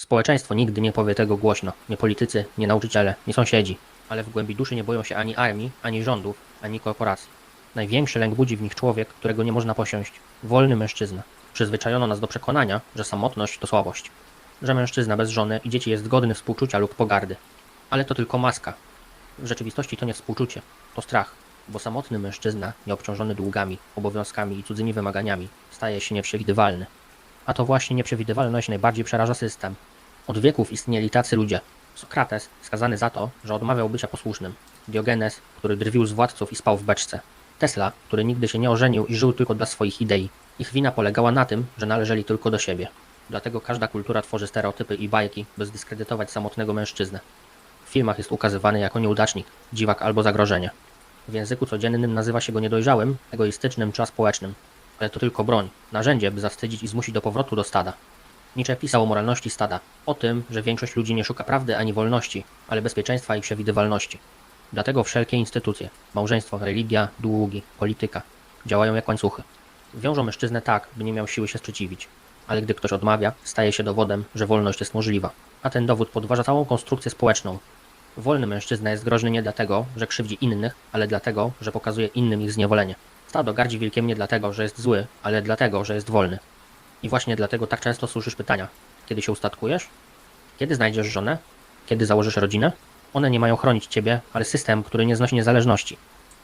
Społeczeństwo nigdy nie powie tego głośno. Nie politycy, nie nauczyciele, nie sąsiedzi. Ale w głębi duszy nie boją się ani armii, ani rządów, ani korporacji. Największy lęk budzi w nich człowiek, którego nie można posiąść. Wolny mężczyzna. Przyzwyczajono nas do przekonania, że samotność to słabość. Że mężczyzna bez żony i dzieci jest godny współczucia lub pogardy. Ale to tylko maska. W rzeczywistości to nie współczucie, to strach, bo samotny mężczyzna, nieobciążony długami, obowiązkami i cudzymi wymaganiami, staje się nieprzewidywalny. A to właśnie nieprzewidywalność najbardziej przeraża system. Od wieków istnieli tacy ludzie. Sokrates, skazany za to, że odmawiał bycia posłusznym. Diogenes, który drwił z władców i spał w beczce. Tesla, który nigdy się nie ożenił i żył tylko dla swoich idei. Ich wina polegała na tym, że należeli tylko do siebie. Dlatego każda kultura tworzy stereotypy i bajki, by zdyskredytować samotnego mężczyznę. W filmach jest ukazywany jako nieudacznik, dziwak albo zagrożenie. W języku codziennym nazywa się go niedojrzałym, egoistycznym czy aspołecznym. Ale to tylko broń, narzędzie, by zawstydzić i zmusić do powrotu do stada. Nietzsche pisał o moralności stada, o tym, że większość ludzi nie szuka prawdy ani wolności, ale bezpieczeństwa i przewidywalności. Dlatego wszelkie instytucje, małżeństwo, religia, długi, polityka, działają jak łańcuchy. Wiążą mężczyznę tak, by nie miał siły się sprzeciwić. Ale gdy ktoś odmawia, staje się dowodem, że wolność jest możliwa. A ten dowód podważa całą konstrukcję społeczną. Wolny mężczyzna jest groźny nie dlatego, że krzywdzi innych, ale dlatego, że pokazuje innym ich zniewolenie. Stado gardzi wilkiem nie dlatego, że jest zły, ale dlatego, że jest wolny. I właśnie dlatego tak często słyszysz pytania: kiedy się ustatkujesz? Kiedy znajdziesz żonę? Kiedy założysz rodzinę? One nie mają chronić ciebie, ale system, który nie znosi niezależności.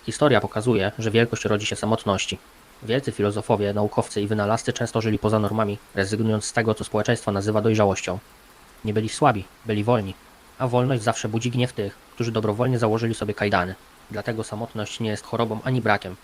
Historia pokazuje, że wielkość rodzi się samotności. Wielcy filozofowie, naukowcy i wynalazcy często żyli poza normami, rezygnując z tego, co społeczeństwo nazywa dojrzałością. Nie byli słabi, byli wolni. A wolność zawsze budzi gniew tych, którzy dobrowolnie założyli sobie kajdany. Dlatego samotność nie jest chorobą ani brakiem.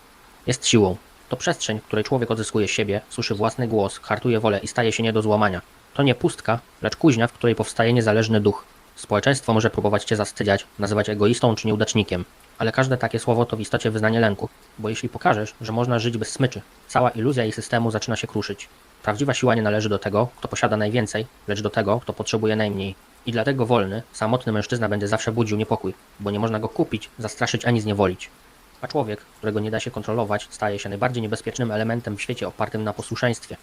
Jest siłą. To przestrzeń, w której człowiek odzyskuje siebie, słyszy własny głos, hartuje wolę i staje się nie do złamania. To nie pustka, lecz kuźnia, w której powstaje niezależny duch. Społeczeństwo może próbować cię zawstydziać, nazywać egoistą czy nieudacznikiem, ale każde takie słowo to w istocie wyznanie lęku, bo jeśli pokażesz, że można żyć bez smyczy, cała iluzja jej systemu zaczyna się kruszyć. Prawdziwa siła nie należy do tego, kto posiada najwięcej, lecz do tego, kto potrzebuje najmniej. I dlatego wolny, samotny mężczyzna będzie zawsze budził niepokój, bo nie można go kupić, zastraszyć ani zniewolić. A człowiek, którego nie da się kontrolować, staje się najbardziej niebezpiecznym elementem w świecie opartym na posłuszeństwie.